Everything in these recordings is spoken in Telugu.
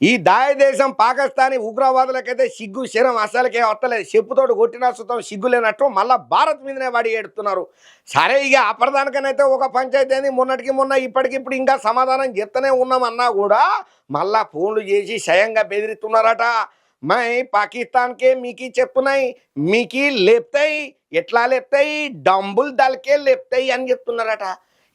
ఈ దాయ దేశం పాకిస్తానీ ఉగ్రవాదులకైతే సిగ్గు శరం అసలుకే వస్తలేదు. చెప్పుతోటి కొట్టిన సుతం సిగ్గు లేనట్టు మళ్ళా భారత్ మీదనే వాడి ఏడుతున్నారు. సరే ఇక అప్పటిదానికనైతే ఒక పంచాయతీ అయింది. మొన్నటికి మొన్న ఇప్పటికిప్పుడు ఇంకా సమాధానం చెప్తూనే ఉన్నామన్నా కూడా మళ్ళా ఫోన్లు చేసి స్వయంగా బెదిరిస్తున్నారట. మై పాకిస్తాన్కే మీకి చెప్తున్నాయి మీకి లేపుతాయి ఎట్లా లేపుతాయి డంబుల్ దళకే లేపుతాయి అని చెప్తున్నారట.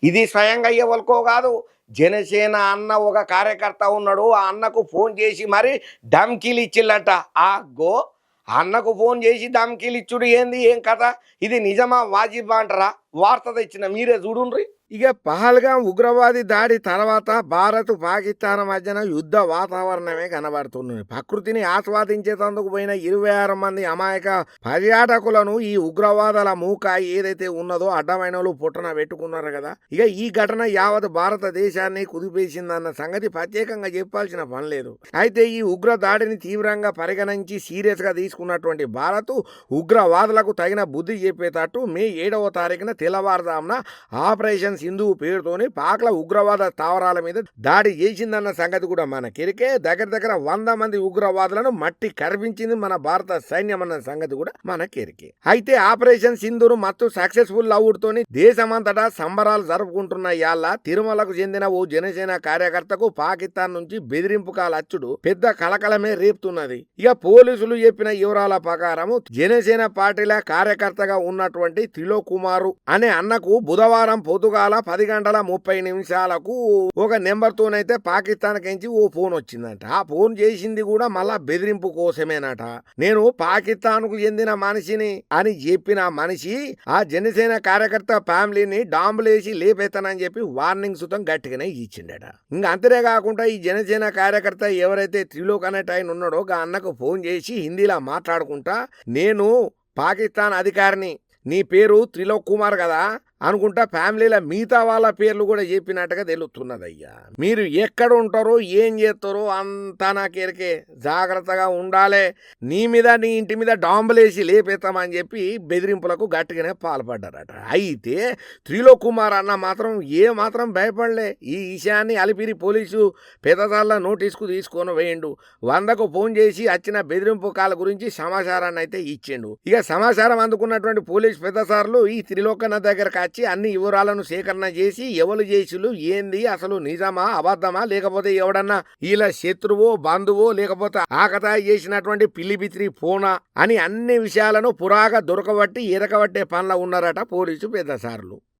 ఇది స్వయంగా ఎవరికో కాదు. జనసేన అన్న ఒక కార్యకర్త ఉన్నాడు. ఆ అన్నకు ఫోన్ చేసి మరి ధమ్కీలు ఇచ్చిల్లట. ఆ గో అన్నకు ఫోన్ చేసి ధమ్కీలు ఇచ్చుడు ఏంది? ఏం కథ? ఇది నిజమా? వాజిబా అంటారా? వార్త తెచ్చిన మీరే చూడుండ్రి. ఇక పహల్గా ఉగ్రవాది దాడి తర్వాత భారత్ పాకిస్తాన్ మధ్యన యుద్ధ వాతావరణమే కనబడుతుంది ప్రకృతిని ఆస్వాదించేందుకు పోయిన ఇరవై ఆరు మంది అమాయక పర్యాటకులను ఈ ఉగ్రవాదుల మూక ఏదైతే ఉన్నదో అడ్డమైన వాళ్ళు పుట్టన పెట్టుకున్నారు కదా. ఇక ఈ ఘటన యావత్ భారతదేశాన్ని కుదిపేసిందన్న సంగతి ప్రత్యేకంగా చెప్పాల్సిన పని లేదు. అయితే ఈ ఉగ్ర దాడిని తీవ్రంగా పరిగణించి సీరియస్గా తీసుకున్నటువంటి భారత్ ఉగ్రవాదులకు తగిన బుద్ధి చెప్పేటట్టు మే ఏడవ తారీఖున తెల్లవారుదామున ఆపరేషన్ సింధు పేరుతోని పాక్ల ఉగ్రవాద స్థావరాల మీద దాడి చేసిందన్న సంగతి కూడా మనకెరికే దగ్గర దగ్గర వంద మంది ఉగ్రవాదులను మట్టి కరిపించింది మన భారత సైన్యం అన్న సంగతి కూడా మనకెరికే అయితే ఆపరేషన్ సింధును మత్తు సక్సెస్ఫుల్ అవుడుతోని దేశమంతటా సంబరాలు జరుపుకుంటున్న యాళ్ళ తిరుమలకు చెందిన ఓ జనసేన కార్యకర్తకు పాకిస్తాన్ నుంచి బెదిరింపు కాల అచ్చుడు పెద్ద కలకలమే రేపుతున్నది. ఇక పోలీసులు చెప్పిన వివరాల ప్రకారము జనసేన పార్టీల కార్యకర్తగా ఉన్నటువంటి త్రిలో కుమారు అనే అన్నకు బుధవారం పొద్దుగాల పది గంటల ముప్పై నిమిషాలకు ఒక నెంబర్ తోనైతే పాకిస్తాన్ కించి ఓ ఫోన్ వచ్చిందంట. ఆ ఫోన్ చేసింది కూడా మళ్ళా బెదిరింపు కోసమేనట. నేను పాకిస్తాన్కు చెందిన మనిషిని అని చెప్పిన మనిషి ఆ జనసేన కార్యకర్త ఫ్యామిలీని డాంబులేసి లేపేతానని చెప్పి వార్నింగ్ సుతం గట్టిగానే ఇచ్చిండట. ఇంకా అంతనే కాకుండా ఈ జనసేన కార్యకర్త ఎవరైతే త్రిలోక్ అనేట ఆయన ఉన్నాడో ఆ అన్నకు ఫోన్ చేసి హిందీలో మాట్లాడుకుంటా నేను పాకిస్తాన్ అధికారిని నీ పేరు త్రిలోక్ కుమార్ కదా అనుకుంటా ఫ్యామిలీల మిగతా వాళ్ళ పేర్లు కూడా చెప్పినట్టుగా తెలుస్తున్నది అయ్యా మీరు ఎక్కడ ఉంటారో ఏం చేస్తారో అంతా నాకెరికే జాగ్రత్తగా ఉండాలి. నీ మీద నీ ఇంటి మీద డాంబులేసి లేపేస్తామని చెప్పి బెదిరింపులకు గట్టిగానే పాల్పడ్డారట. అయితే త్రిలోక్ కుమార్ అన్న మాత్రం ఏ మాత్రం భయపడలే. ఈ విషయాన్ని అలిపిరి పోలీసు పెద్దదాళ్ళ నోటీస్కు తీసుకొని వేయండు వందకు ఫోన్ చేసి వచ్చిన బెదిరింపు కాల గురించి సమాచారాన్ని అయితే ఇచ్చిండు. ఇక సమాచారం అందుకున్నటువంటి పోలీసు పెద్దసార్లు ఈ త్రిలోకన్న దగ్గరకు వచ్చి అన్ని వివరాలను సేకరణ చేసి ఎవరు చేసులు ఏంది అసలు నిజమా అబద్ధమా లేకపోతే ఎవడన్నా ఇలా శత్రువో బంధువో లేకపోతే ఆకతాయి చేసినటువంటి పిల్లిబిత్రి ఫోనా అని అన్ని విషయాలను పురాగా దొరకబట్టి ఎరకబట్టే పనుల ఉన్నారట పోలీసు పెద్దసార్లు.